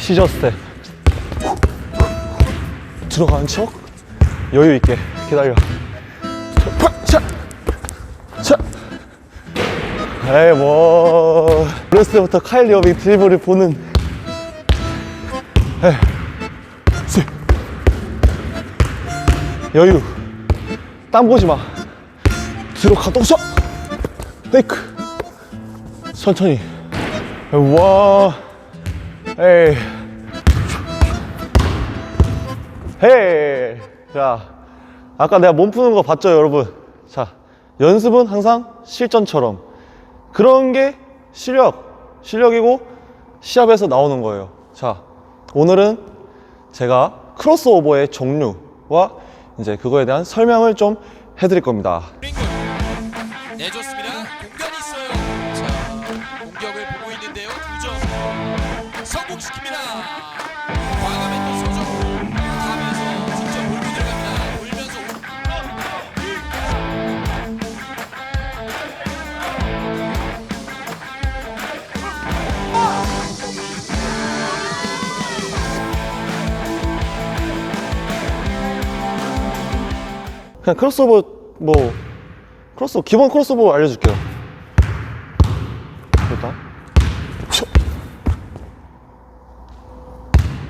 시저 스텝. 들어가는 척 여유 있게 기다려. 에이 뭐 어렸을 때부터 카일 리 어빙 드리블을 보는. 에이, 세. 여유. 땀 보지 마. 들어가도 서. 페이크. 천천히. 와. 에이. 헤이. 자, 아까 내가 몸 푸는 거 봤죠, 여러분? 자, 연습은 항상 실전처럼. 그런 게 실력, 실력이고 시합에서 나오는 거예요. 자, 오늘은 제가 크로스오버의 종류와 이제 그거에 대한 설명을 좀 해드릴 겁니다. 내줬습니다. 공간이 있어요. 자, 공격을 보고 있는데요. 두 점 성공시킵니다. 과감한 또 서정 가면서 직접 몰고 들어갑니다. 돌면서 그냥 크로스오버 뭐 크로스 기본 크로스오버 알려줄게요.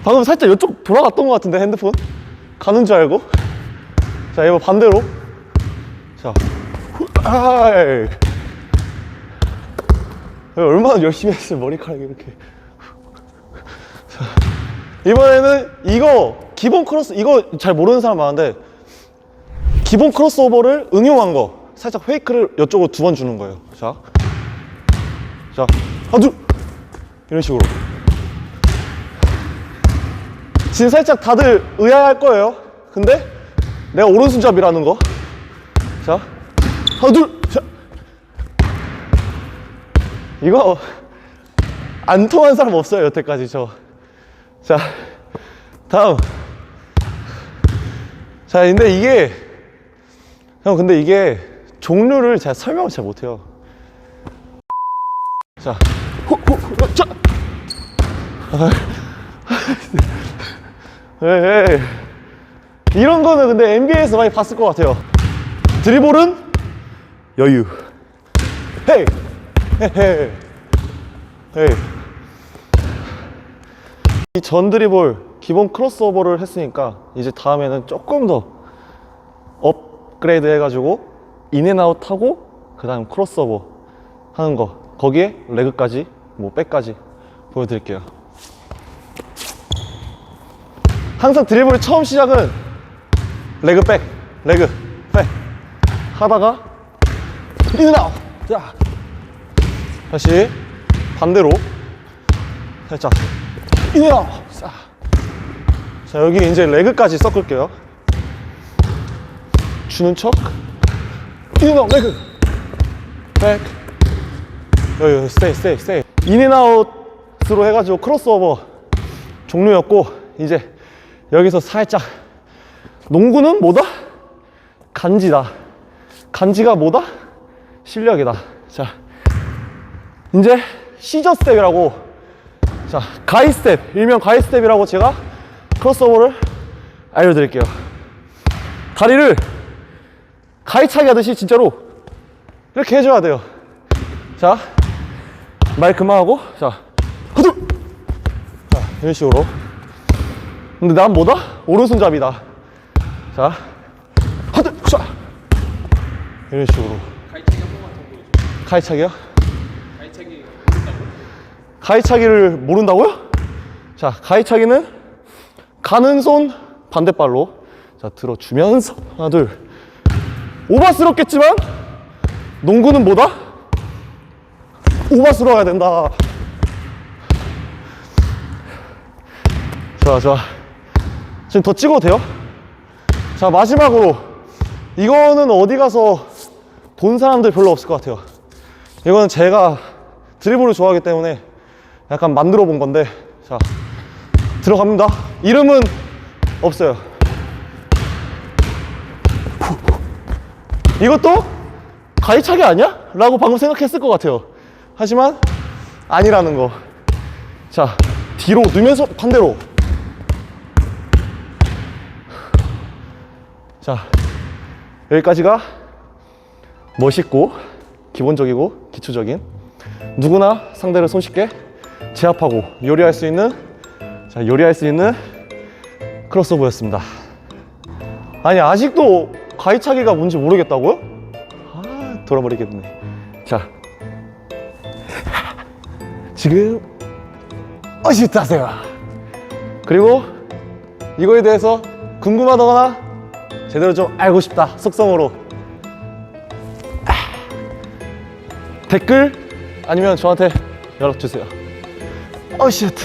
방금 살짝 이쪽 돌아갔던 것 같은데 핸드폰? 가는 줄 알고? 자 이거 반대로. 자. 후, 아이. 얼마나 열심히 했으면 머리카락이 이렇게. 자, 이번에는 이거 기본 크로스 이거 잘 모르는 사람 많은데 기본 크로스오버를 응용한 거. 살짝 페이크를 이쪽으로 두 번 주는 거예요. 자, 자. 둘 이런 식으로 지금 살짝 다들 의아할 거예요. 근데 내가 오른손잡이라는 거 자 하나 둘 자. 이거 안 통한 사람 없어요 여태까지 저 자 다음. 자 근데 이게 형 근데 이게 종류를 제가 설명을 잘 못해요. 자 호, 호, 호, 자 에이. 이런 거는 근데 NBA에서 많이 봤을 것 같아요. 드리블은 여유. 헤이. 헤이. 헤이. 이 전 드리블 기본 크로스오버를 했으니까 이제 다음에는 조금 더 업그레이드 해가지고 인앤아웃 하고 그 다음 크로스오버 하는 거. 거기에 레그까지 뭐 백까지 보여드릴게요 항상 드리블 처음 시작은 레그 백 레그 백. 하다가 인앤아웃 자 다시 반대로 살짝. 인앤아웃 자, 자 여기 이제 레그까지 섞을게요. 주는 척. 인앤아웃 레그 백. 여기 스테이 스테이 스테이. 인앤아웃으로 해가지고 크로스오버 종류였고 이제 여기서 살짝 농구는 뭐다? 간지다 간지가 뭐다? 실력이다 자 이제 시저 스텝이라고 자 가이 스텝 일명 가이 스텝이라고 제가 크로스오버를 알려드릴게요 다리를 가위차기 하듯이 진짜로 이렇게 해줘야 돼요. 자, 말 그만하고, 자, 허들! 자, 이런 식으로. 근데 난 뭐다? 오른손잡이다. 자, 허들! 자! 이런 식으로. 가이차기 한 번만 더 보여줘. 가위차기요? 가이차기 모른다고? 가위차기를 모른다고요? 자, 가위차기는 가는 손 반대발로 자 들어주면서 하나 둘 오바스럽겠지만 농구는 뭐다? 오바스러워야 된다. 좋아 좋아. 지금 더 찍어도 돼요? 자 마지막으로 이거는 어디 가서 본 사람들 별로 없을 것 같아요. 이거는 제가 드리블을 좋아하기 때문에 약간 만들어 본 건데 자 들어갑니다 이름은 없어요 이것도 가위차기 아니야? 라고 방금 생각했을 것 같아요 하지만 아니라는 거자 뒤로 누면서 반대로. 자, 여기까지가 멋있고 기본적이고 기초적인 누구나 상대를 손쉽게 제압하고 요리할 수 있는 자 요리할 수 있는 크로스오버였습니다. 아니 아직도 가위차기가 뭔지 모르겠다고요? 아 돌아버리겠네. 자 지금 어시타세요. 그리고 이거에 대해서 궁금하다거나 제대로 좀 알고 싶다 속성으로. 아, 댓글 아니면 저한테 연락 주세요. 어시트